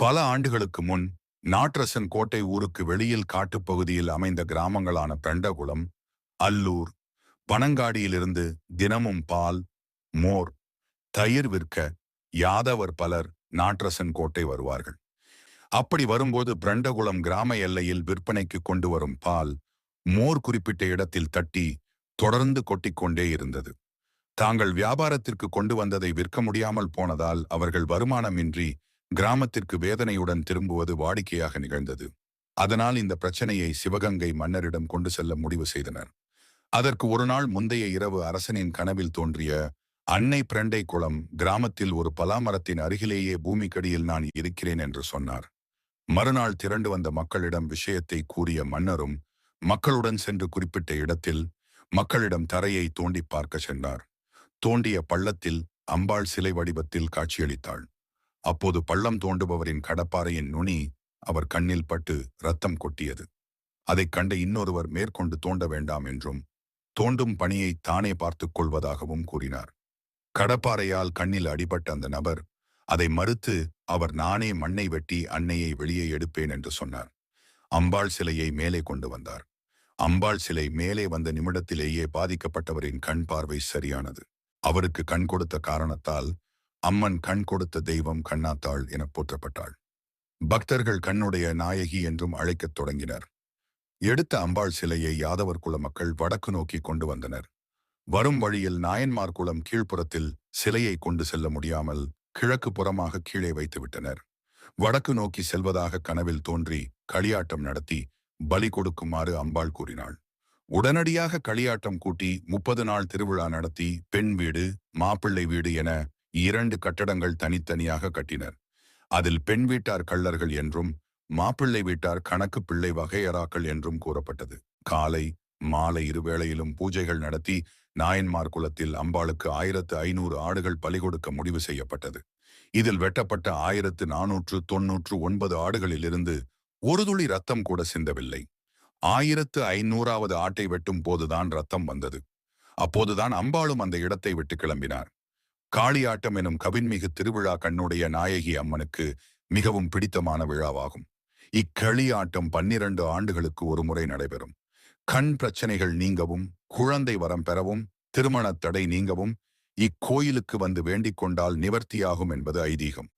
பல ஆண்டுகளுக்கு முன் நாட்ரசன் கோட்டை ஊருக்கு வெளியில் காட்டுப்பகுதியில் அமைந்த கிராமங்களான பிரண்டகுளம் அல்லூர் பனங்காடியிலிருந்து தினமும் பால் மோர் தயிர் விற்க யாதவர் பலர் நாட்ரசன் கோட்டை வருவார்கள். அப்படி வரும்போது பிரண்டகுளம் கிராம எல்லையில் விற்பனைக்கு கொண்டு வரும் பால் மோர் குறிப்பிட்ட இடத்தில் தட்டி தொடர்ந்து கொட்டிக்கொண்டே இருந்தது. தாங்கள் வியாபாரத்திற்கு கொண்டு வந்ததை விற்க முடியாமல் போனதால் அவர்கள் வருமானமின்றி கிராமத்திற்கு வேதனையுடன் திரும்புவது வாடிக்கையாக நிகழ்ந்தது. அதனால் இந்த பிரச்சனையை சிவகங்கை மன்னரிடம் கொண்டு செல்ல முடிவு செய்தனர். அதற்கு ஒரு நாள் முந்தைய இரவு அரசனின் கனவில் தோன்றிய அன்னை பிரண்டை குளம் கிராமத்தில் ஒரு பலாமரத்தின் அருகிலேயே பூமிக்கடியில் நான் இருக்கிறேன் என்று சொன்னார். மறுநாள் திரண்டு வந்த மக்களிடம் விஷயத்தை கூறிய மன்னரும் மக்களுடன் சென்று குறிப்பிட்ட இடத்தில் மக்களிடம் தரையை தோண்டி பார்க்க சென்றார். தோண்டிய பள்ளத்தில் அம்பாள் சிலை வடிவத்தில் காட்சியளித்தாள். அப்போது பள்ளம் தோண்டுபவரின் கடப்பாறையின் நுனி அவர் கண்ணில் பட்டு ரத்தம் கொட்டியது. அதைக் கண்ட இன்னொருவர் மேற்கொண்டு தோண்ட வேண்டாம் என்றும் தோண்டும் பணியை தானே பார்த்துக் கொள்வதாகவும் கூறினார். கடப்பாறையால் கண்ணில் அடிபட்ட அந்த நபர் அதை மறுத்து அவர் நானே மண்ணை வெட்டி அன்னையை வெளியே எடுப்பேன் என்று சொன்னார். அம்பாள் சிலையை மேலே கொண்டு வந்தார். அம்பாள் சிலை மேலே வந்த நிமிடத்திலேயே பாதிக்கப்பட்டவரின் கண் பார்வை சரியானது. அவருக்கு கண் கொடுத்த காரணத்தால் அம்மன் கண் கொடுத்த தெய்வம் கண்ணாத்தாள் என போற்றப்பட்டாள். பக்தர்கள் கண்ணுடைய நாயகி என்றும் அழைக்கத் தொடங்கினர். எடுத்த அம்பாள் சிலையை யாதவர் குல மக்கள் வடக்கு நோக்கி கொண்டு வந்தனர். வரும் வழியில் நாயன்மார் குளம் கீழ்ப்புறத்தில் சிலையை கொண்டு செல்ல முடியாமல் கிழக்கு புறமாக கீழே வைத்துவிட்டனர் வடக்கு நோக்கி செல்வதாக கனவில் தோன்றி களியாட்டம் நடத்தி பலி கொடுக்குமாறு அம்பாள் கூறினாள். உடனடியாக களியாட்டம் கூட்டி முப்பது நாள் திருவிழா நடத்தி பெண் வீடு மாப்பிள்ளை வீடு என இரண்டு கட்டடங்கள் தனித்தனியாக கட்டினர். அதில் பெண் வீட்டார் கள்ளர்கள் என்றும் மாப்பிள்ளை வீட்டார் கணக்கு பிள்ளை வகையறாக்கள் என்றும் கூறப்பட்டது. காலை மாலை இருவேளையிலும் பூஜைகள் நடத்தி நாயன்மார் குலத்தில் அம்பாளுக்கு ஆயிரத்து ஐநூறு ஆடுகள் பலி கொடுக்க முடிவு செய்யப்பட்டது. இதில் வெட்டப்பட்ட ஆயிரத்து நானூற்று தொன்னூற்று ஒன்பது ஆடுகளிலிருந்து ஒரு துளி ரத்தம் கூட சிந்தவில்லை. ஆயிரத்து ஐநூறாவது ஆட்டை வெட்டும் போதுதான் ரத்தம் வந்தது. அப்போதுதான் அம்பாளும் அந்த இடத்தை விட்டு கிளம்பினார். காளியாட்டம் எனும் கவின்மிகு திருவிழா கண்ணுடைய நாயகி அம்மனுக்கு மிகவும் பிடித்தமான விழாவாகும். இக்களியாட்டம் பன்னிரண்டு ஆண்டுகளுக்கு ஒரு முறை நடைபெறும். கண் பிரச்சனைகள் நீங்கவும் குழந்தை வரம் பெறவும் திருமணத் தடை நீங்கவும் இக்கோயிலுக்கு வந்து வேண்டிக் கொண்டால் நிவர்த்தியாகும் என்பது ஐதீகம்.